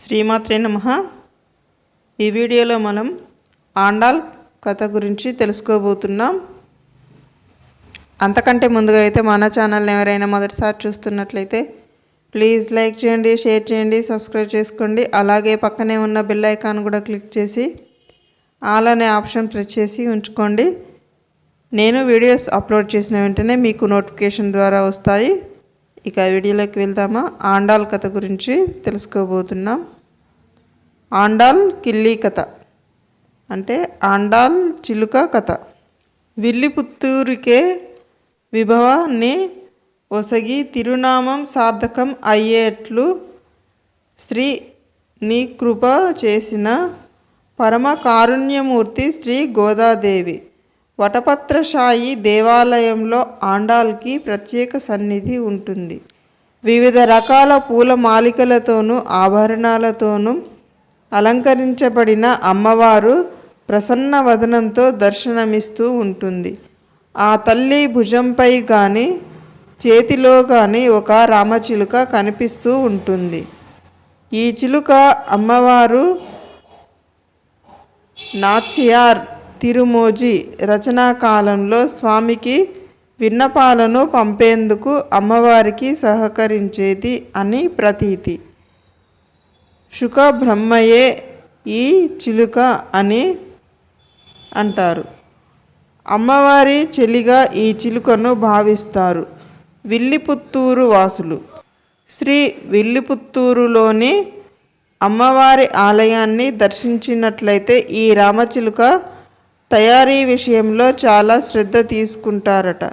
శ్రీమాత్రే నమ. ఈ వీడియోలో మనం ఆండాల్ కథ గురించి తెలుసుకోబోతున్నాం. అంతకంటే ముందుగా అయితే మన ఛానల్ని ఎవరైనా మొదటిసారి చూస్తున్నట్లయితే ప్లీజ్ లైక్ చేయండి షేర్ చేయండి సబ్స్క్రైబ్ చేసుకోండి. అలాగే పక్కనే ఉన్న బెల్ ఐకాన్ కూడా క్లిక్ చేసి ఆల్ అనే ఆప్షన్ ప్రెస్ చేసి ఉంచుకోండి. నేను వీడియోస్ అప్లోడ్ చేసిన వెంటనే మీకు నోటిఫికేషన్ ద్వారా వస్తాయి. ఇక వీడియోలోకి వెళ్దామా? ఆండాల్ కథ గురించి తెలుసుకోబోతున్నాం. ఆండాల్ కిల్లీ కథ. అంటే ఆండాల్ చిలుక కథ. విల్లిపుత్తూరికే విభవాన్ని ఒసగి తిరునామం సార్థకం అయ్యేట్లు శ్రీ నీ కృప చేసిన పరమ కారుణ్యమూర్తి శ్రీ గోదాదేవి. వటపత్రశాయి దేవాలయంలో ఆండాల్కి ప్రత్యేక సన్నిధి ఉంటుంది. వివిధ రకాల పూల మాలికలతోనూ ఆభరణాలతోనూ అలంకరించబడిన అమ్మవారు ప్రసన్న వదనంతో దర్శనమిస్తూ ఉంటుంది. ఆ తల్లి భుజంపై కానీ చేతిలో కానీ ఒక రామచిలుక కనిపిస్తూ ఉంటుంది. ఈ చిలుక అమ్మవారు నాచియార్ తిరుమోజీ రచనా కాలంలో స్వామికి విన్నపాలను పంపేందుకు అమ్మవారికి సహకరించేది అని ప్రతీతి. శుక బ్రహ్మయే ఈ చిలుక అని అంటారు. అమ్మవారి చెలిగా ఈ చిలుకను భావిస్తారు విల్లిపుత్తూరు వాసులు. శ్రీ విల్లిపుత్తూరులోని అమ్మవారి ఆలయాన్ని దర్శించినట్లయితే ఈ రామచిలుక తయారీ విషయంలో చాలా శ్రద్ధ తీసుకుంటారట.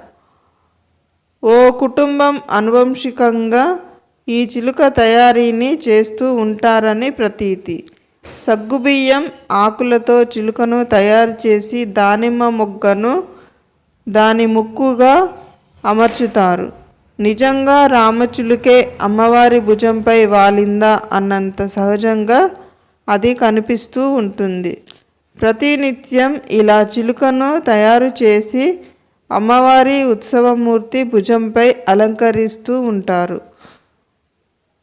ఓ కుటుంబం అనువంశికంగా ఈ చిలుక తయారీని చేస్తూ ఉంటారని ప్రతీతి. సగ్గుబియ్యం ఆకులతో చిలుకను తయారు చేసి దానిమ్మ మొగ్గను దాని ముక్కుగా అమర్చుతారు. నిజంగా రామచిలుకే అమ్మవారి భుజంపై వాలిందా అన్నంత సహజంగా అది కనిపిస్తూ ఉంటుంది. ప్రతినిత్యం ఇలా చిలుకను తయారు చేసి అమ్మవారి ఉత్సవమూర్తి భుజంపై అలంకరిస్తూ ఉంటారు.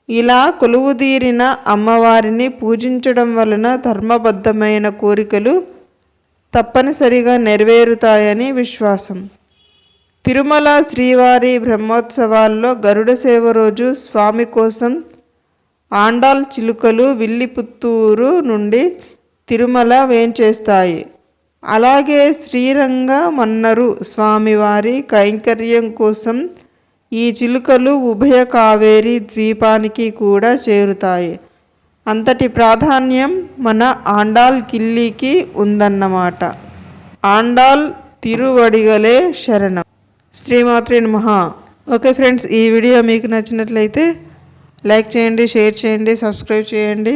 ఇలా కొలువుదీరిన అమ్మవారిని పూజించడం వలన ధర్మబద్ధమైన కోరికలు తప్పనిసరిగా నెరవేరుతాయని విశ్వాసం. తిరుమల శ్రీవారి బ్రహ్మోత్సవాల్లో గరుడ సేవ రోజు స్వామి కోసం ఆండాల్ చిలుకలు విల్లిపుత్తూరు నుండి తిరుమల వేంచేస్తాయి. అలాగే శ్రీరంగ మన్నరు స్వామివారి కైంకర్యం కోసం ఈ చిలుకలు ఉభయ కావేరి ద్వీపానికి కూడా చేరుతాయి. అంతటి ప్రాధాన్యం మన ఆండాల్ కిల్లీకి ఉందన్నమాట. ఆండాల్ తిరువడిగలే శరణం. శ్రీమాత్రి మహా ఓకే ఫ్రెండ్స్ ఈ వీడియో మీకు నచ్చినట్లయితే లైక్ చేయండి షేర్ చేయండి సబ్స్క్రైబ్ చేయండి.